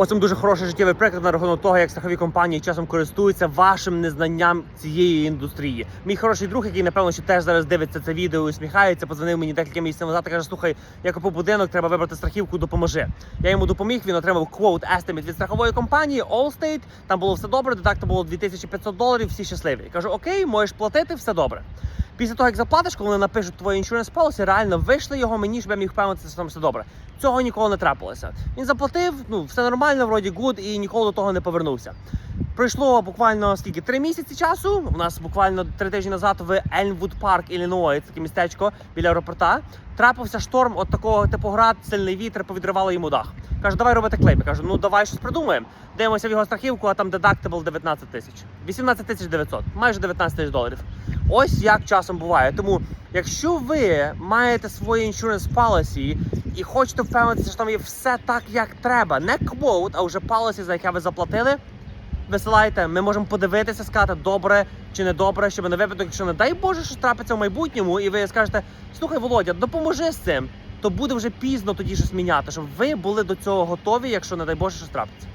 Ось дуже хороший життєвий приклад на рахунок того, як страхові компанії часом користуються вашим незнанням цієї індустрії. Мій хороший друг, який напевно ще теж зараз дивиться це відео усміхається, подзвонив мені декілька місяців назад каже: слухай, я купив будинок, треба вибрати страхівку, допоможи. Я йому допоміг. Він отримав quote estimate від страхової компанії Allstate. Там було все добре. Дедакт було 2500 доларів. Всі щасливі. Я кажу, окей, можеш платити, все добре. Після того, як заплатиш, коли вони напишуть твоє insurance policy, реально вийшли його мені, щоб я міг впевнитися, що там все добре. Цього ніколи не трапилося. Він заплатив, ну все нормально, вроді гуд, і ніколи до того не повернувся. Пройшло буквально скільки три місяці часу. У нас буквально три тижні назад в Ельмвуд Парк, Іллінойс, таке містечко біля аеропорта. Трапився шторм от такого типу град, сильний вітер, повідривало йому дах. Каже, давай робити клейм. Я кажу, ну давай щось придумаємо. Дивимося в його страхівку, а там deductible 19 тисяч. 18 тисяч 900, майже 19 тисяч доларів. Ось як часом буває. Тому, якщо ви маєте своє insurance policy і хочете впевнитися, що там є все так, як треба, не quote, а вже policy, за яке ви заплатили, висилайте. Ми можемо подивитися, сказати добре чи не добре, щоб на випадок, якщо не дай Боже, що трапиться в майбутньому, і ви скажете: слухай, Володя, допоможи з цим. То буде вже пізно тоді щось міняти, щоб ви були до цього готові, якщо не дай Боже щось трапиться.